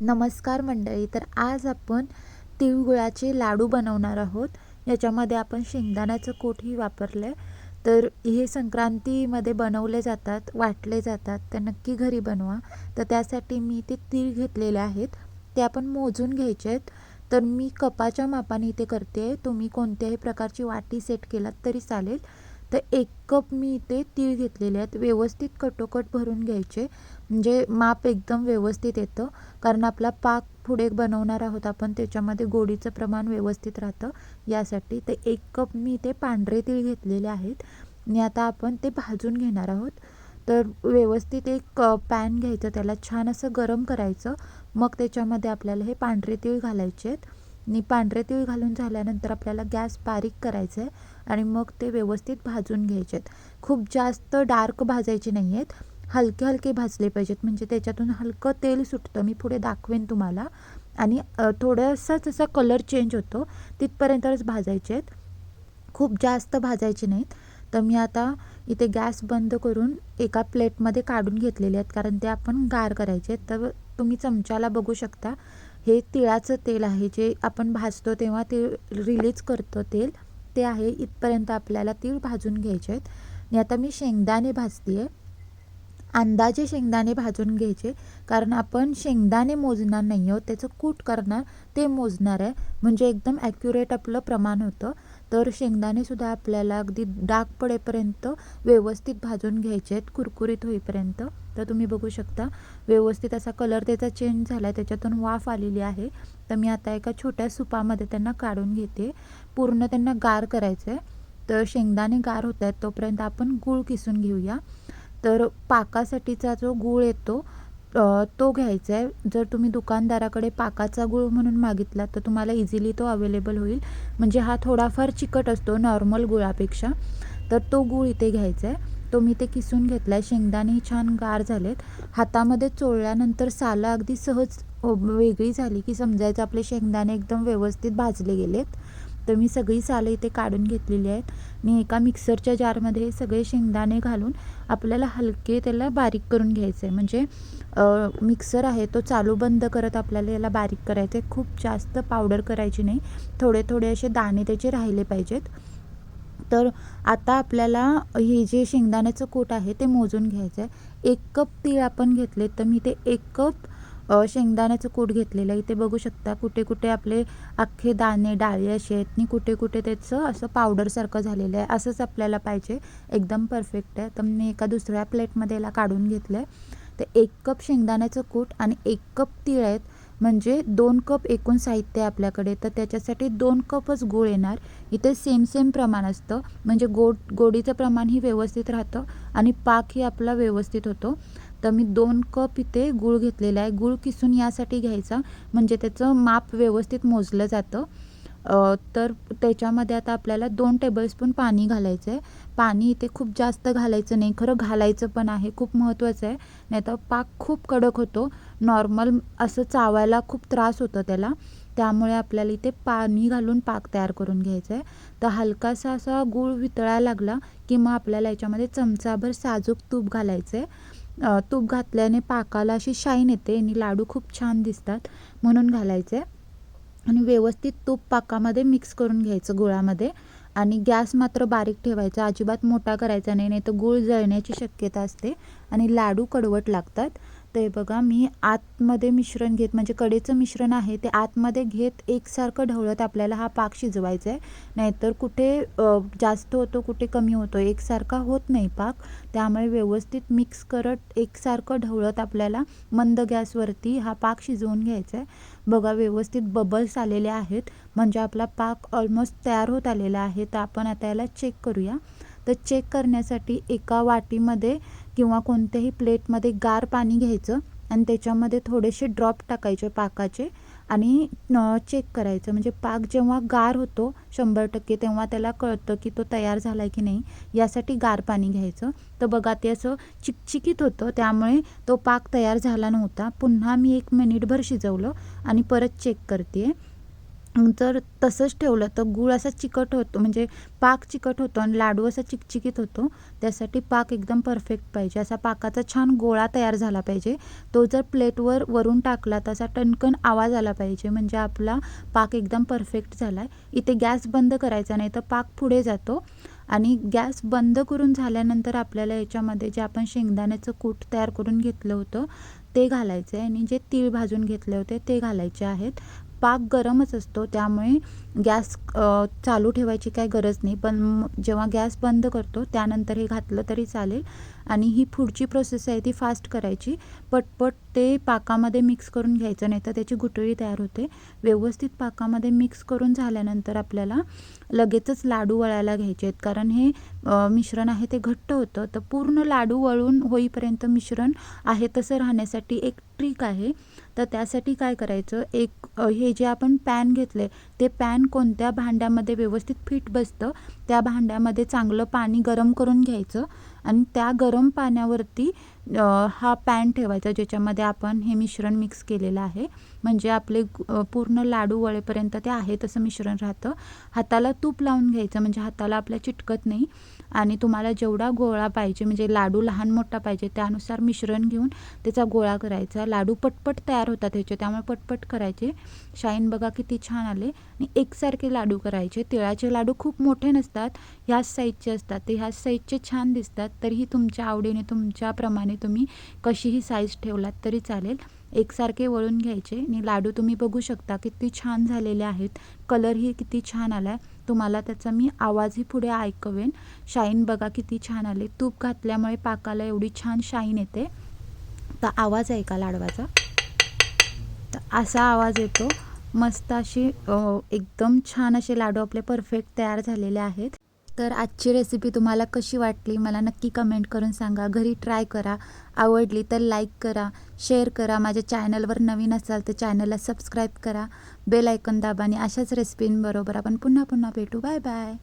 नमस्कार मंडळी तर आज आपण तिळगुळाचे लाडू बनवणार आहोत. याच्यामध्ये आपण शेंगदाण्याचं कोठही वापरलं आहे तर हे संक्रांतीमध्ये बनवले जातात वाटले जातात तर नक्की घरी बनवा. तर त्यासाठी मी ते तीळ घेतलेले आहेत ते आपण मोजून घ्यायचे आहेत. तर मी कपाच्या मापाने इथे करते तुम्ही कोणत्याही प्रकारची वाटी सेट केलात तरी चालेल. तर एक कप मी इथे तीळ घेतलेले आहेत. व्यवस्थित कटोकट भरून घ्यायचे. म्हणजे माप एकदम व्यवस्थित येतं. कारण आपला पाक पुढे बनवणार आहोत आपण त्याच्यामध्ये गोडीचं प्रमाण व्यवस्थित राहतं. यासाठी तर एक कप मी इथे पांढरे तीळ घेतलेले आहेत. आणि आता आपण ते भाजून घेणार आहोत. तर व्यवस्थित एक पॅन घ्यायचं त्याला छान असं गरम करायचं. मग त्याच्यामध्ये आपल्याला हे पांढरे तीळ घालायचे आहेत. आणि पांढरे तीळ घालून झाल्यानंतर आपल्याला गॅस बारीक करायचा आहे आणि मग ते व्यवस्थित भाजून घ्यायचे आहेत खूप जास्त डार्क भाजायचे नाही आहेत हलके हलके भाजले पाहिजेत. म्हणजे त्याच्यातून हलकं तेल सुटतं. मी पुढे दाखवेन तुम्हाला. आणि थोडासाच असा कलर चेंज होतो तिथपर्यंतच भाजायचे आहेत खूप जास्त भाजायचे नाहीत. तर मी आता इथे गॅस बंद करून एका प्लेटमध्ये काढून घेतलेले आहेत. कारण ते आपण गार करायचे आहेत. तर तुम्ही चमच्याला बघू शकता. हे तिळाचं तेल आहे जे आपण भाजतो तेव्हा ते रिलीज करतो तेल ते आहे इथपर्यंत आपल्याला तीळ भाजून घ्यायचे आहेत. आणि आता मी शेंगदाणे भाजते आहे अंदाजे शेंगदाणे भाजून घ्यायचे कारण आपण शेंगदाणे मोजणार नाही आहोत त्याचं कूट करणार ते मोजणार आहे. म्हणजे एकदम ॲक्युरेट आपलं प्रमाण होतं. तर शेंगदाणेसुद्धा आपल्याला अगदी डाग पडेपर्यंत व्यवस्थित भाजून घ्यायचे आहेत कुरकुरीत होईपर्यंत. तर तुम्ही बघू शकता व्यवस्थित असा कलर त्याचा चेंज झाला आहे त्याच्यातून वाफ आलेली आहे. तर मी आता एका छोट्या सुपामध्ये त्यांना काढून घेते. पूर्ण त्यांना गार करायचं आहे तर शेंगदाणे गार होत आहेत तोपर्यंत आपण गूळ किसून घेऊया. तर पाकासाठीचा जो गूळ येतो तो घ्यायचा आहे जर तुम्ही दुकानदाराकडे पाकाचा गूळ म्हणून मागितला तर तुम्हाला इझिली तो अवेलेबल होईल. म्हणजे हा थोडाफार चिकट असतो नॉर्मल गुळापेक्षा. तर तो गूळ इथे घ्यायचा आहे तो मी ते किसून घेतला आहे शेंगदाणेही छान गार झालेत. हातामध्ये चोळल्यानंतर सालं अगदी सहज वेगळी झाली की समजायचं आपले शेंगदाणे एकदम व्यवस्थित भाजले गेलेत. तर मी सगळी सालं इथे काढून घेतलेली आहेत. मी एका मिक्सरच्या जारमध्ये सगळे शेंगदाणे घालून आपल्याला हलके त्याला बारीक करून घ्यायचं आहे म्हणजे मिक्सर आहे तो चालू बंद करत आपल्याला याला बारीक करायचं आहे खूप जास्त पावडर करायची नाही. थोडे थोडे असे दाणे त्याचे राहिले पाहिजेत. तर आता आपल्याला हे जे शेंगदाण्याचं कूट आहे ते मोजून घ्यायचं आहे एक कप तीळ आपण घेतले तर मी ते एक कप शेंगदाण्याचं कूट घेतलेलं आहे. इथे बघू शकता कुठे कुठे आपले अख्खे दाणे डाळी असे आहेत आणि कुठे कुठे त्याचं असं पावडरसारखं झालेलं आहे. असंच आपल्याला पाहिजे. एकदम परफेक्ट आहे. तर मी एका दुसऱ्या प्लेटमध्ये याला काढून घेतलं आहे तर एक कप शेंगदाण्याचं कूट आणि एक कप तीळ आहेत. म्हणजे दोन कप एकूण साहित्य आहे आपल्याकडे तर त्याच्यासाठी दोन कपच गूळ येणार. इथे सेम सेम प्रमाण असतं. म्हणजे गोड गोडीचं प्रमाणही व्यवस्थित राहतं आणि पाकही आपला व्यवस्थित होतो. तर मी दोन कप इथे गूळ घेतलेला आहे. गूळ किसून यासाठी घ्यायचा. म्हणजे त्याचं माप व्यवस्थित मोजलं जातं. तर त्याच्यामध्ये आता आपल्याला दोन टेबलस्पून पाणी घालायचं आहे पाणी इथे खूप जास्त घालायचं नाही. खरं घालायचं पण आहे. खूप महत्त्वाचं आहे. नाही तर पाक खूप कडक होतो. नॉर्मल असं चावायला खूप त्रास होतो त्याला. त्यामुळे आपल्याला इथे पाणी घालून पाक तयार करून घ्यायचं आहे तर हलकासा असा गूळ वितळायला लागला की मग आपल्याला याच्यामध्ये चमचाभर साजूक तूप घालायचं आहे तूप घातल्याने पाकाला अशी शाईन येते आणि लाडू खूप छान दिसतात म्हणून घालायचे आणि व्यवस्थित तूप पाकामध्ये मिक्स करून घ्यायचं गुळामध्ये. आणि गॅस मात्र बारीक ठेवायचा अजिबात मोठा करायचा नाही नाही तर गूळ जळण्याची शक्यता असते आणि लाडू कडवट लागतात. ते बघा. मी आतमध्ये मिश्रण घेत म्हणजे कडेचं मिश्रण आहे ते आतमध्ये घेत एकसारखं ढवळत आपल्याला हा पाक शिजवायचा आहे नाहीतर कुठे जास्त होतो कुठे कमी होतो एकसारखा होत नाही पाक. त्यामुळे व्यवस्थित मिक्स करत एकसारखं ढवळत आपल्याला मंद गॅसवरती हा पाक शिजवून घ्यायचा आहे बघा व्यवस्थित बबल्स आलेले आहेत. म्हणजे आपला पाक ऑलमोस्ट तयार होत आलेला आहे. तर आपण आता याला चेक करूया. तर चेक करण्यासाठी एका वाटीमध्ये किंवा कोणत्याही प्लेटमध्ये गार पाणी घ्यायचं आणि त्याच्यामध्ये थोडेसे ड्रॉप टाकायचे पाकाचे आणि चेक करायचं. म्हणजे पाक जेव्हा गार होतो शंभर टक्के तेव्हा त्याला कळतं की तो तयार झाला आहे की नाही यासाठी गार पाणी घ्यायचं. तर बघा ते असं चिकचिकीत होतं त्यामुळे तो पाक तयार झाला नव्हता. पुन्हा मी एक मिनिटभर शिजवलं आणि परत चेक करते जर तसंच ठेवलं. तर गूळ असा चिकट होतो म्हणजे पाक चिकट होतो आणि लाडू असा चिकचिकीत होतो. त्यासाठी पाक एकदम परफेक्ट पाहिजे. असा पाकाचा छान गोळा तयार झाला पाहिजे. तो जर प्लेटवर वरून टाकला तसा टणकन आवाज आला पाहिजे. म्हणजे आपला पाक एकदम परफेक्ट झाला आहे इथे गॅस बंद करायचा नाही तर पाक पुढे जातो. आणि गॅस बंद करून झाल्यानंतर आपल्याला याच्यामध्ये जे आपण शेंगदाण्याचं कूट तयार करून घेतलं होतं ते घालायचं आहे आणि जे तीळ भाजून घेतले होते ते घालायचे आहेत. पाक गरमच असतो त्यामुळे गॅस चालू ठेवायची काही गरज नाही. पण जेव्हा गॅस बंद करतो त्यानंतर हे घातलं तरी चालेल. आणि ही पुढची प्रोसेस आहे ती फास्ट करायची. पटपट ते पाकामध्ये मिक्स करून घ्यायचं नाही तर त्याची गुटळी तयार होते. व्यवस्थित पाकामध्ये मिक्स करून झाल्यानंतर आपल्याला लगेचच लाडू वळायला घ्यायचे आहेत. कारण हे मिश्रण आहे ते घट्ट होतं. तर पूर्ण लाडू वळून होईपर्यंत मिश्रण आहे तसं राहण्यासाठी एक ट्रिक आहे तर त्यासाठी काय करायचं? एक हे जे आपण पॅन घेतले ते पॅन कोणत्या भांड्यामध्ये व्यवस्थित फिट बसतं त्या भांड्यामध्ये चांगलं पाणी गरम करून घ्यायचं आणि त्या गरम पाण्यावरती हा पॅन ठेवायचा ज्याच्यामध्ये आपण हे मिश्रण मिक्स केलेलं आहे. म्हणजे आपले पूर्ण लाडू वळेपर्यंत ते आहे तसं मिश्रण राहतं. हाताला तूप लावून घ्यायचं म्हणजे हाताला आपल्या चिटकत नाही. आणि तुम्हाला जेवढा गोळा पाहिजे म्हणजे लाडू लहान मोठा पाहिजे त्यानुसार मिश्रण घेऊन त्याचा गोळा करायचा. लाडू पटपट तयार होतात ह्याचे त्यामुळे पटपट करायचे. शाईन बघा किती छान आले. आणि एकसारखे लाडू करायचे. तिळाचे लाडू खूप मोठे नसतात. ह्याच साईजचे असतात. ते ह्याच साईजचे छान दिसतात. तरीही तुमच्या आवडीने तुमच्याप्रमाणे तुम्ही कशीही साईज ठेवलात तरी चालेल. एकसारखे वळून घ्यायचे. आणि लाडू तुम्ही बघू शकता किती छान झालेले आहेत. कलरही किती छान आला आहे तुम्हाला त्याचा मी आवाजही पुढे ऐकवेन. शाईन बघा किती छान आले. तूप घातल्यामुळे पाकाला एवढी छान शाईन येते. तर आवाज आहे का लाडवाचा? तर असा आवाज येतो. मस्त अशी एकदम छान असे लाडू आपले परफेक्ट तयार झालेले आहेत. तर आजची रेसिपी तुम्हाला कशी वाटली? मला नक्की कमेंट करून सांगा. घरी ट्राय करा. आवडली तर लाईक करा. शेअर करा. माझ्या चॅनलवर नवीन असाल तर चॅनलला सबस्क्राईब करा. बेल आयकन दाबा आणि अशाच रेसिपींबरोबर आपण पुन्हा पुन्हा भेटू. Bye bye